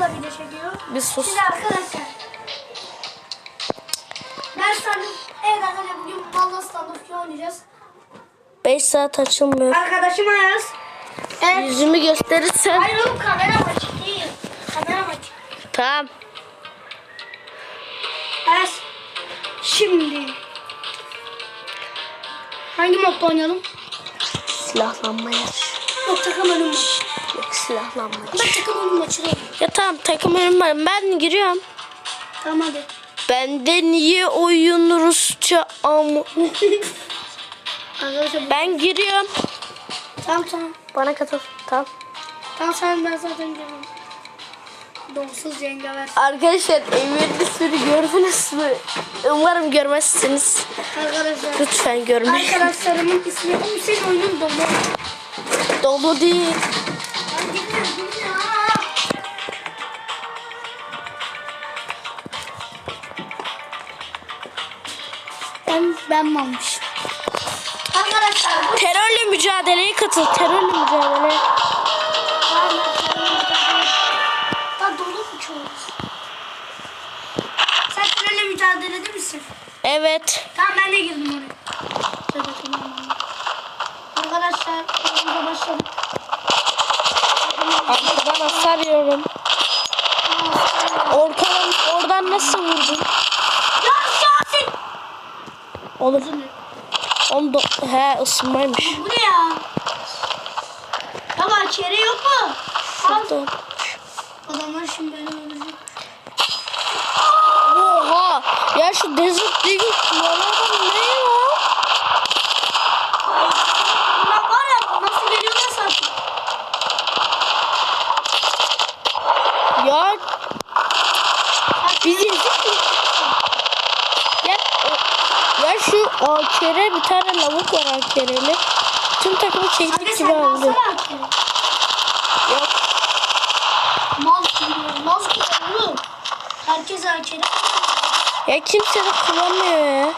da video çekiyor. Bir sus. Şimdi arkadaşlar. Ben sandım. Evet arkadaşlar bugün Malla Standoff 2 oynayacağız. 5 saat açılmıyor. Arkadaşım Ayaz. Evet. Yüzümü gösterirsen. Hayır oğlum kamera açık değil. Kamera açık. Tamam. Ayaz. Şimdi. Hangi modda oynayalım? Silahlanma yarışı. Yok maçı. Yok silahlanma Ben takım ölüm değil. Ya tamam takım var. Ben giriyorum. Tamam hadi. Bende niye oyun Rusça ama. Ben giriyorum. Tamam tamam. Bana katıl. Tamam. Tamam sen ben zaten görüyorum. Donsuz cengaver. Arkadaşlar Emir'in ismini gördünüz mü? Umarım görmezsiniz. Arkadaşlar. Lütfen görmeyin. Arkadaşlarımın ismi Hüseyin oyunun dolu. Dolu değil. Almışım? Arkadaşlar Terörle mücadeleye katıl. Terörle mücadele. Lan dolu mu çoğu? Sen terörle mücadelede misin? Evet. Tamam ben de girdim oraya. Arkadaşlar oyunumuza başladık. Arkadan hasar yiyorum. Orkadan, oradan nasıl vurdun? Ya Yasin! Oğlum. Onu da, he ısınmaymış. Bu ne ya? Baba çere yok mu? Şurada. Adamlar şimdi beni öldürecek. Oha. Ya şu Desert Eagle kullanan adam ne ya? Bunlar var ya nasıl geliyorlar zaten. Ya biz ezik miyiz? Ya, o- ya şu AKR bir tane lavuk var AKR'li. Tüm takımı çektik gibi aldı. Yok. Mal. Mal. Herkes erkeğe. Ya kimse de kullanmıyor ya.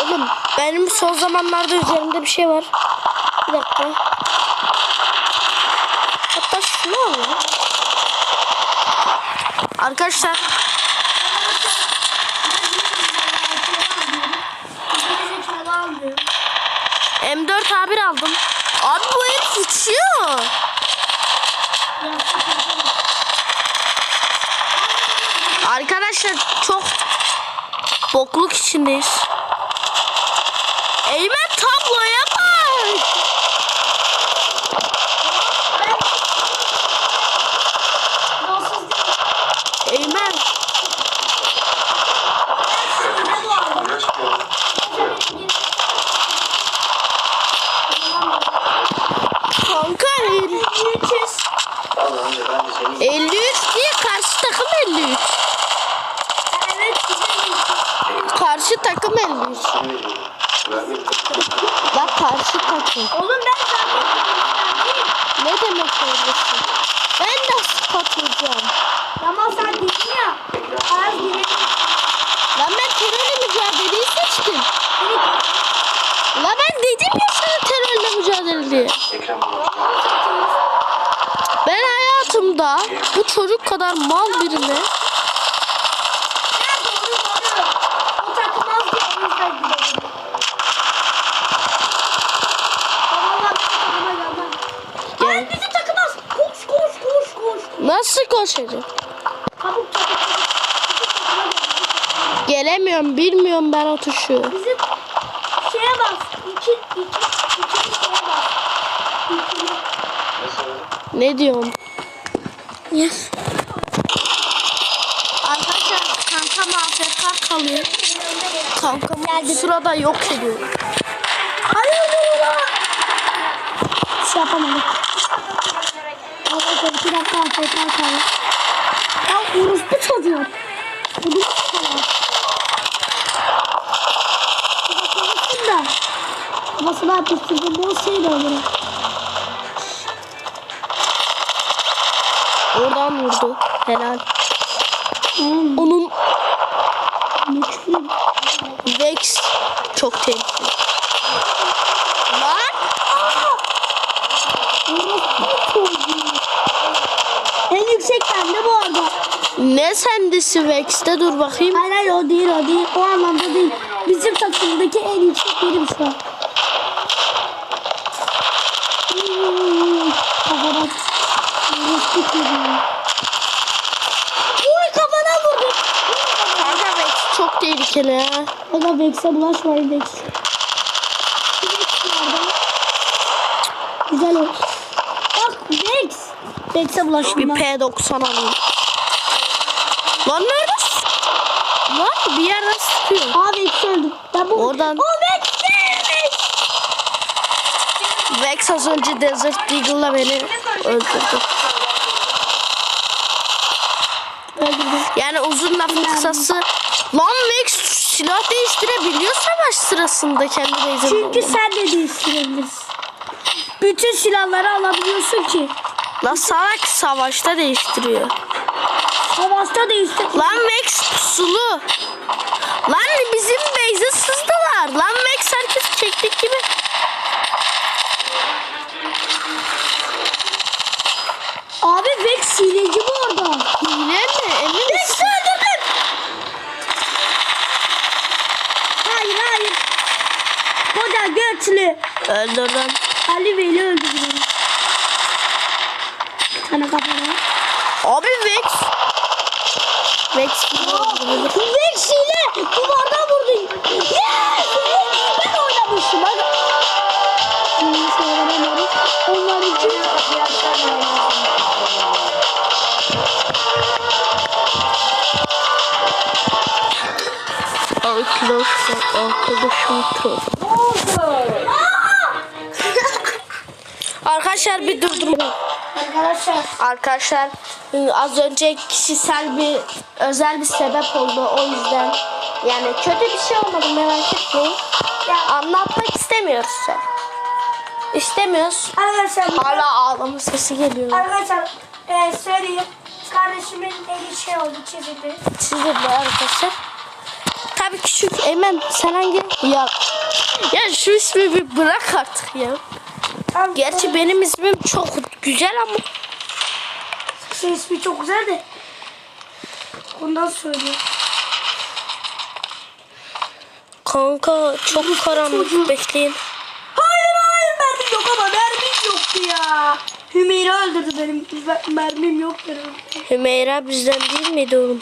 Oğlum benim son zamanlarda üzerimde bir şey var. Bir dakika. Hatta şunu al ya. Arkadaşlar içindeyiz. Takım 53. Bak karşı takım. Oğlum ben zaten Ne demek öylesin? Ben nasıl katılacağım? Tamam sen dedin ya. Az dinle. Lan ben terörle mücadeleyi seçtim. Lan ben dedim ya sana terörle mücadele diye. Ben hayatımda bu çocuk kadar mal birini Ha, doğru doğru. O takım az diye o yüzden gidelim. Tamam lan takıma gelmem. Gel. Ay bizim takım az. Koş koş koş koş. Nasıl çabuk çabuk. Gel. Gelemiyorum bilmiyorum ben o tuşu. Bizim şeye bas. İki, iki, iki şeye bas. İkili. Ne diyorsun? Yes. Arkadaşlar kankam AFK kalıyor. Kankam bu sırada yok ediyor. Hayır Allah. Şey yapamadım. Arkadaşlar afiyetler kaldı. Ya orospu çocuğu. Bu da sana. Bakın da. Kafasına yapıştırdım. Bu şey de olur. Oradan vurdu. Helal. Hmm. Onun. Vex çok tehlikeli. Lan! Orospu çocuğu. Ne sendisi Vex'te dur bakayım. Hayır hayır o değil o değil. O anlamda değil. Bizim takımdaki en yüksek benim şu an. Kırıyor. Uy kafana vurdu. Kanka Vex çok tehlikeli ha. Da Vex'e bulaşmayın Vex. Güzel o. Bak Vex. Vex'e Bir bulaşma. P90 alayım. Lan nerede? Lan bir yerden sıkıyor. Aa Vex öldü. Ben bu... Oradan- O Vex. Vex. Vex az önce Desert Eagle'la beni öldürdü. Yani uzun lafın kısası. Lan Vex silah değiştirebiliyor savaş sırasında kendi base'inde. Çünkü sen de değiştirebilirsin. Bütün silahları alabiliyorsun ki. Lan salak savaşta değiştiriyor. Savaşta değiştir. Lan Vex pusulu. Lan bizim base'e sızdılar. Lan Vex herkes çektik gibi. Abi Vex hileci bu arada. Hile mi? Emin misin? öldürdün. Hayır hayır. Koca götlü. Öldürdüm. Ali Veli öldürdü. Sana kafana. Abi Vex. Vex gibi öldürdü. Vex hile. Duvardan vurdu. Yes! Ben oynamışım. Hadi. Onlar için. Arkadaşlar arkadaşım tut. Arkadaşlar bir durdurun. Arkadaşlar. Arkadaşlar az önce kişisel bir özel bir sebep oldu o yüzden yani kötü bir şey olmadı merak etmeyin. Ya anlatmak istemiyoruz sen. İstemiyoruz. Arkadaşlar. Hala ağlama sesi geliyor. Arkadaşlar e, söyleyeyim. Kardeşimin eli şey oldu çizildi. Bu arkadaşlar. Tabii küçük Eymen sen hangi? Ya ya şu ismi bir bırak artık ya. Gerçi benim ismim çok güzel ama Şey ismi çok güzel de. Ondan söylüyorum. kanka çok karanlık bekleyin. Hayır hayır mermim yok ama mermim yoktu ya. Hümeyra öldürdü benim. Mer- Mermim yok benim. Hümeyra bizden değil miydi oğlum?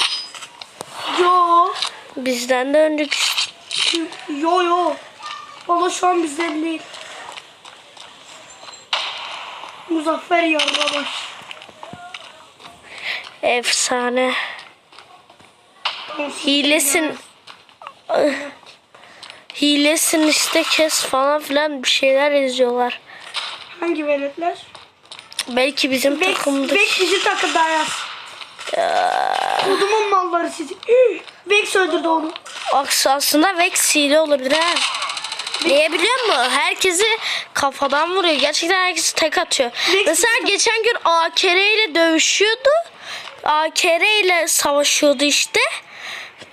Yo. Bizden de önceki Yo yo. Valla şu an bizden değil. Muzaffer Yarrabaş. Efsane. Hilesin. Hilesin işte kes falan filan bir şeyler yazıyorlar. Hangi veletler? Belki bizim Vex, takımda. Vex bizim takımda ya. Kodumun malları sizi. Vex öldürdü onu. Aslında Vex hile olabilir ha. Niye biliyor musun? Herkesi kafadan vuruyor. Gerçekten herkesi tek atıyor. Vex Mesela geçen gün AKR ile dövüşüyordu. AKR ile savaşıyordu işte.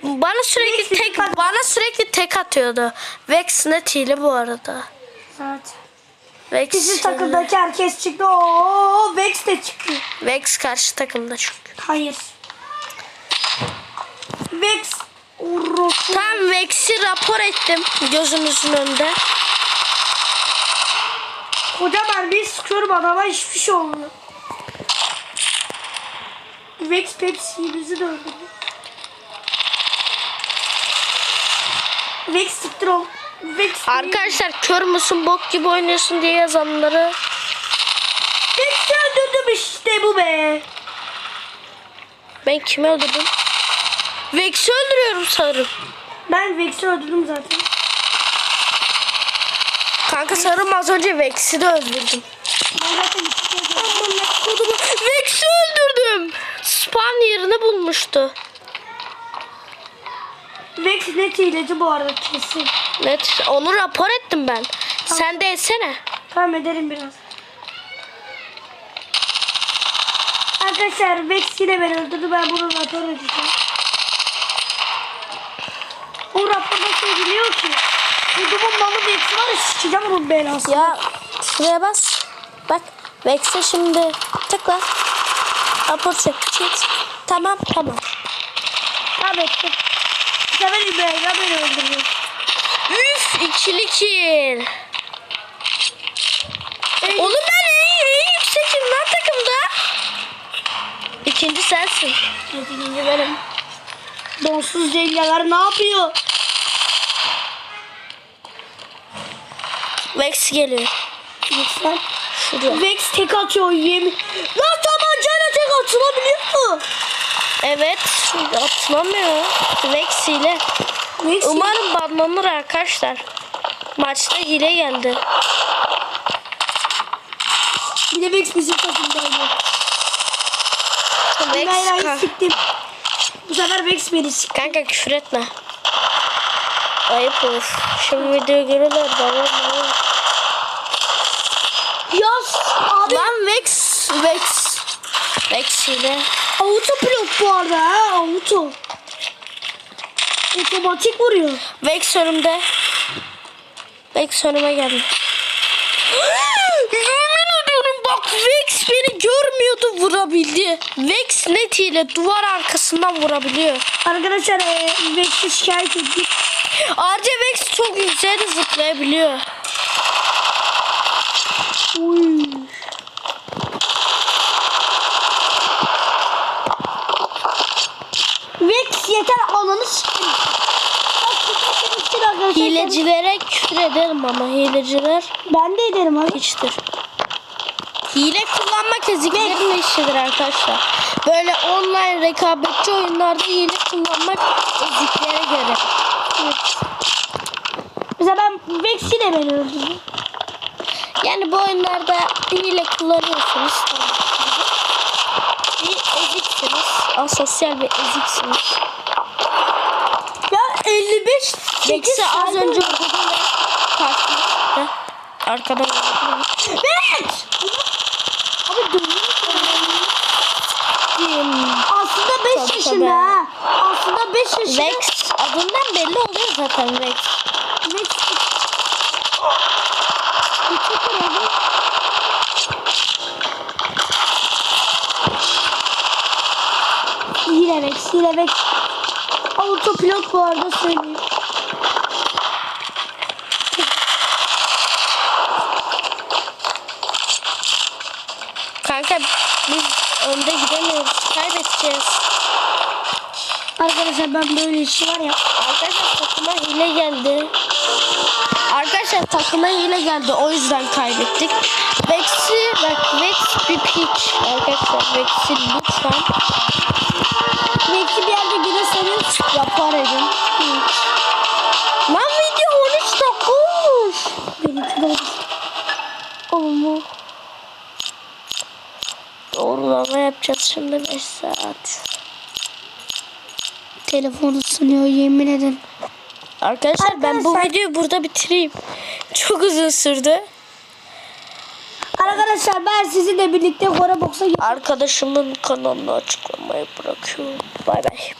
Bana sürekli tek bana sürekli tek atıyordu. Vex net hile bu arada. Evet. Vex Bizim hile. takımdaki herkes çıktı. Oo, Vex de çıktı. Vex karşı takımda çünkü. Hayır. Vex. Tam Vex'i rapor ettim gözümüzün önünde. Koca mermiyi sıkıyorum adama hiçbir şey olmuyor. Vex Pepsi'mizi de öldürdü. Vex siktir ol. Vex Arkadaşlar kör müsün bok gibi oynuyorsun diye yazanları Vex'i öldürdüm işte bu be. ben kimi öldürdüm? Vex'i öldürüyorum sanırım. Ben Vex'i öldürdüm zaten. Kanka sanırım az önce Vex'i de öldürdüm. Ben zaten Vex'i öldürdüm. Spawn yerini bulmuştu. Vex net hileci bu arada kesin. Evet onu rapor ettim ben. Sen de etsene. Tamam ederim biraz. Arkadaşlar Vex yine beni öldürdü. Ben bunu rapor edeceğim. O raporda söyleniyor ki. Kudumun malı Vex var ya sıçacağım onun belasını. Ya şuraya bas. Bak Vex'e şimdi tıkla. Rapor çek. çek. Tamam tamam. Kaybettim. Bu sefer İbrahim beni öldürdü. Üf ikili kill. Oğlum ben en, en yüksekim lan takımda. İkinci sensin. İkinci benim. Donsuz cengalar ne yapıyor? Vex geliyor. Lütfen. Şuraya. Vex tek atıyor yemin. Lan atılabiliyor mu? Evet. Atılamıyor. Vex ile. Vex Umarım banlanır arkadaşlar. Maçta hile geldi. Bir de Vex bizim takımdaydı. Vex siktim. Bu sefer Vex beni sikti. kanka küfür etme. Ayıp olur. Şimdi video görürler bana. Yaz abi. Lan Vex. Vex. Vex ile. Auto pilot bu arada ha auto. Otomatik vuruyor. Vex önümde. Vex önüme geldi. Yemin ediyorum bak Vex beni görmüyordu vurabildi. Vex net ile duvar arkasından vurabiliyor. Arkadaşlar e, Vex'i şikayet ettik. Ayrıca Vex çok yükseğe de zıplayabiliyor. Uy. Vex yeter ananı sikeyim. Bak, bu Vex'in için arkadaşlar- Hilecilere küfür ederim ama hileciler Ben de ederim abi. hiçtir. Hile kullanmak eziklerin işidir arkadaşlar. Böyle online rekabetçi oyunlarda hile kullanmak eziklere göre. Mesela ben Vex'i de ben öldürdüm. Yani bu oyunlarda hile kullanıyorsunuz. Bir eziksiniz. Asosyal bir eziksiniz. Ya 55 8 Vex'i az önce vurdum ve. Arkadan vurdum. Vex! Abi dönüyor. Aslında 5 Tabii, yaşında ha. Aslında 5 yaşında. Vex adından belli oluyor zaten Vex. Vex. Yine Vex, yine Vex. Autopilot bu arada söyleyeyim. Kanka biz önde gidemiyoruz. Kaybedeceğiz. Arkadaşlar ben böyle işi var ya. Arkadaşlar takıma hile geldi. Arkadaşlar takıma hile geldi. O yüzden kaybettik. Vex'i bak Vex bir piç. Arkadaşlar Vex'i lütfen. Vex'i bir yerde görürseniz rapor edin. Yapacağız şimdi 5 saat. Telefonu ısınıyor yemin ederim. Arkadaşlar, ben bu Arkadaşlar- videoyu burada bitireyim. Çok uzun sürdü. Arkadaşlar ben sizinle birlikte Gora Box'a Arkadaşımın kanalını açıklamaya bırakıyorum. Bay bay.